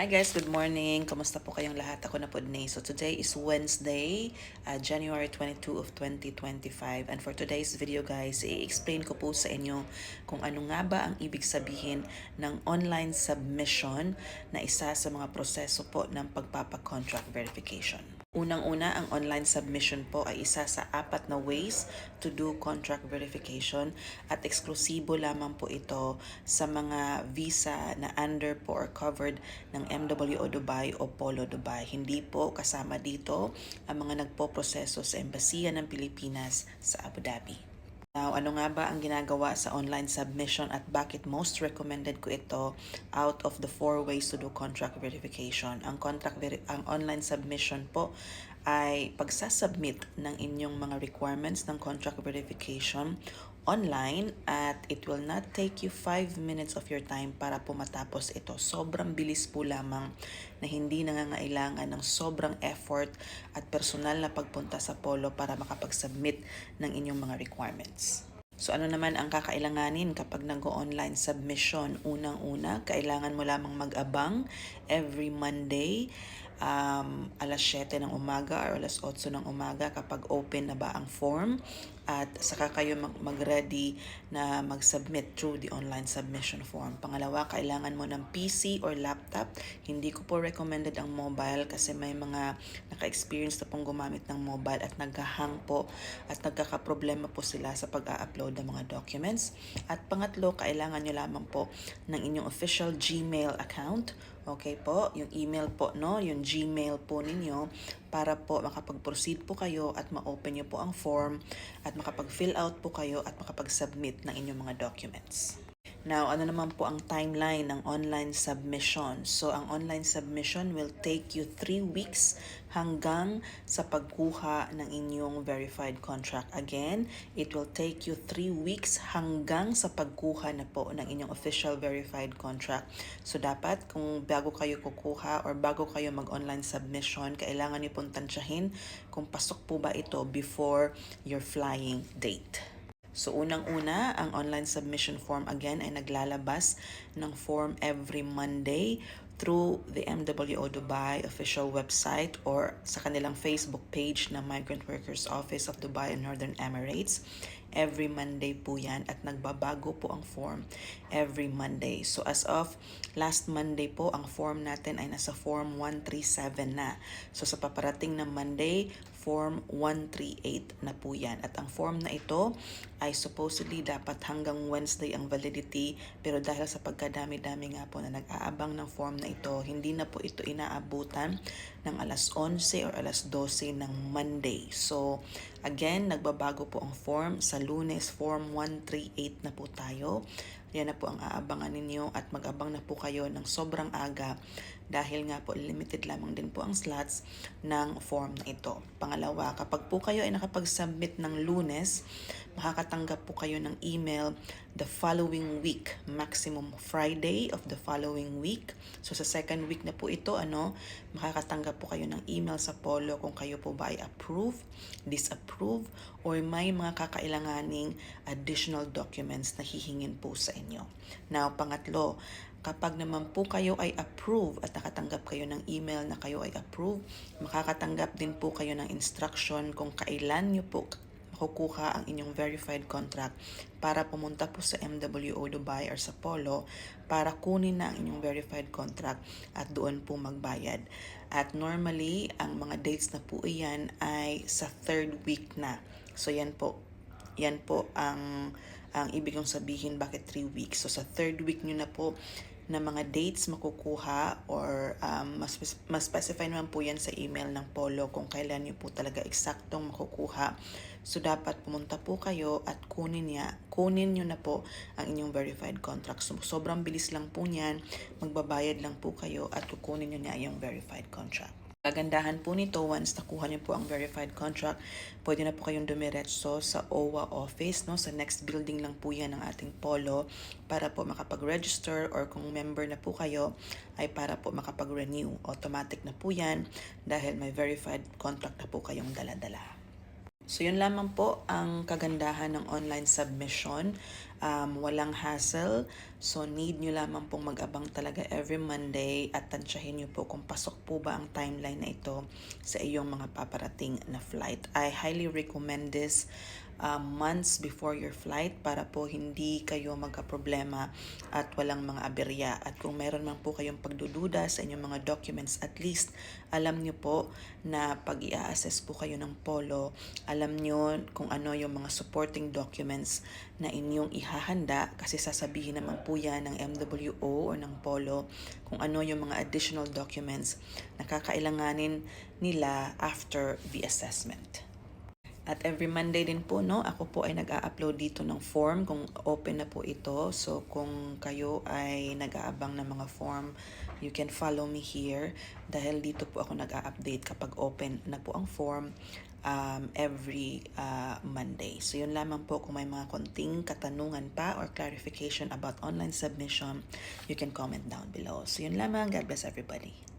Hi guys, good morning. Kamusta po kayong lahat? Ako na po Nay. So today is Wednesday, uh, January 22 of 2025. And for today's video guys, i-explain ko po sa inyo kung ano nga ba ang ibig sabihin ng online submission na isa sa mga proseso po ng pagpapa-contract verification. Unang-una, ang online submission po ay isa sa apat na ways to do contract verification at eksklusibo lamang po ito sa mga visa na under po or covered ng MWO Dubai o Polo Dubai. Hindi po kasama dito ang mga nagpo-proseso sa Embasiya ng Pilipinas sa Abu Dhabi. Now, ano nga ba ang ginagawa sa online submission at bakit most recommended ko ito out of the four ways to do contract verification? Ang contract veri- ang online submission po ay pagsasubmit ng inyong mga requirements ng contract verification online at it will not take you 5 minutes of your time para po matapos ito. Sobrang bilis po lamang na hindi nangangailangan ng sobrang effort at personal na pagpunta sa polo para makapag-submit ng inyong mga requirements. So ano naman ang kakailanganin kapag nag-online submission? Unang-una, kailangan mo lamang mag-abang every Monday um, alas 7 ng umaga or alas 8 ng umaga kapag open na ba ang form at saka kayo mag- mag-ready na mag-submit through the online submission form. Pangalawa, kailangan mo ng PC or laptop. Hindi ko po recommended ang mobile kasi may mga naka-experience na pong gumamit ng mobile at naghahang po at nagkakaproblema po sila sa pag-upload ng mga documents. At pangatlo, kailangan nyo lamang po ng inyong official Gmail account Okay po, yung email po, no? Yung Gmail po ninyo para po makapag-proceed po kayo at ma-open nyo po ang form at makapag-fill out po kayo at makapag-submit ng inyong mga documents. Now, ano naman po ang timeline ng online submission? So, ang online submission will take you 3 weeks hanggang sa pagkuha ng inyong verified contract. Again, it will take you 3 weeks hanggang sa pagkuha na po ng inyong official verified contract. So, dapat kung bago kayo kukuha or bago kayo mag-online submission, kailangan niyo pong tansyahin kung pasok po ba ito before your flying date. So unang-una, ang online submission form again ay naglalabas ng form every Monday through the MWO Dubai official website or sa kanilang Facebook page na Migrant Workers Office of Dubai and Northern Emirates. Every Monday po yan at nagbabago po ang form every Monday. So as of last Monday po, ang form natin ay nasa form 137 na. So sa paparating na Monday, form 138 na po yan. At ang form na ito ay supposedly dapat hanggang Wednesday ang validity pero dahil sa pagkadami-dami nga po na nag-aabang ng form na ito, hindi na po ito inaabutan ng alas 11 or alas 12 ng Monday. So again, nagbabago po ang form. Sa lunes, form 138 na po tayo. Yan na po ang aabangan ninyo at mag-abang na po kayo ng sobrang aga dahil nga po limited lamang din po ang slots ng form na ito. Pangalawa, kapag po kayo ay nakapag-submit ng lunes, makakatanggap po kayo ng email the following week, maximum Friday of the following week. So sa second week na po ito, ano, makakatanggap po kayo ng email sa Polo kung kayo po ba ay approve, disapprove, or may mga kakailanganing additional documents na hihingin po sa inyo. Now, pangatlo, kapag naman po kayo ay approve at nakatanggap kayo ng email na kayo ay approve, makakatanggap din po kayo ng instruction kung kailan nyo po makukuha ang inyong verified contract para pumunta po sa MWO Dubai or sa Polo para kunin na ang inyong verified contract at doon po magbayad. At normally, ang mga dates na po iyan ay sa third week na. So yan po, yan po ang ang ibig kong sabihin bakit 3 weeks. So sa third week nyo na po na mga dates makukuha or um, mas, mas specify naman po yan sa email ng Polo kung kailan nyo po talaga eksaktong makukuha. So dapat pumunta po kayo at kunin niya, kunin nyo na po ang inyong verified contract. So sobrang bilis lang po niyan, magbabayad lang po kayo at kukunin nyo niya yung verified contract. Kagandahan po nito, once nakuha niyo po ang verified contract, pwede na po kayong dumiretso sa OWA office, no? Sa next building lang po yan ng ating polo para po makapag-register or kung member na po kayo, ay para po makapag-renew. Automatic na po yan dahil may verified contract na po kayong dala-dala. So yun lamang po ang kagandahan ng online submission. Um, walang hassle. So need nyo lamang pong mag-abang talaga every Monday at tansyahin nyo po kung pasok po ba ang timeline na ito sa iyong mga paparating na flight. I highly recommend this um, months before your flight para po hindi kayo magka-problema at walang mga aberya. At kung meron man po kayong pagdududa sa inyong mga documents, at least alam nyo po na pag i-assess po kayo ng polo, alam nyo kung ano yung mga supporting documents na inyong ihahanda kasi sasabihin naman po yan ng MWO o ng polo kung ano yung mga additional documents na kakailanganin nila after the assessment. At every Monday din po, no, ako po ay nag-a-upload dito ng form kung open na po ito. So, kung kayo ay nag-aabang ng mga form, you can follow me here dahil dito po ako nag-a-update kapag open na po ang form um, every uh, Monday. So, yun lamang po kung may mga konting katanungan pa or clarification about online submission, you can comment down below. So, yun lamang. God bless everybody.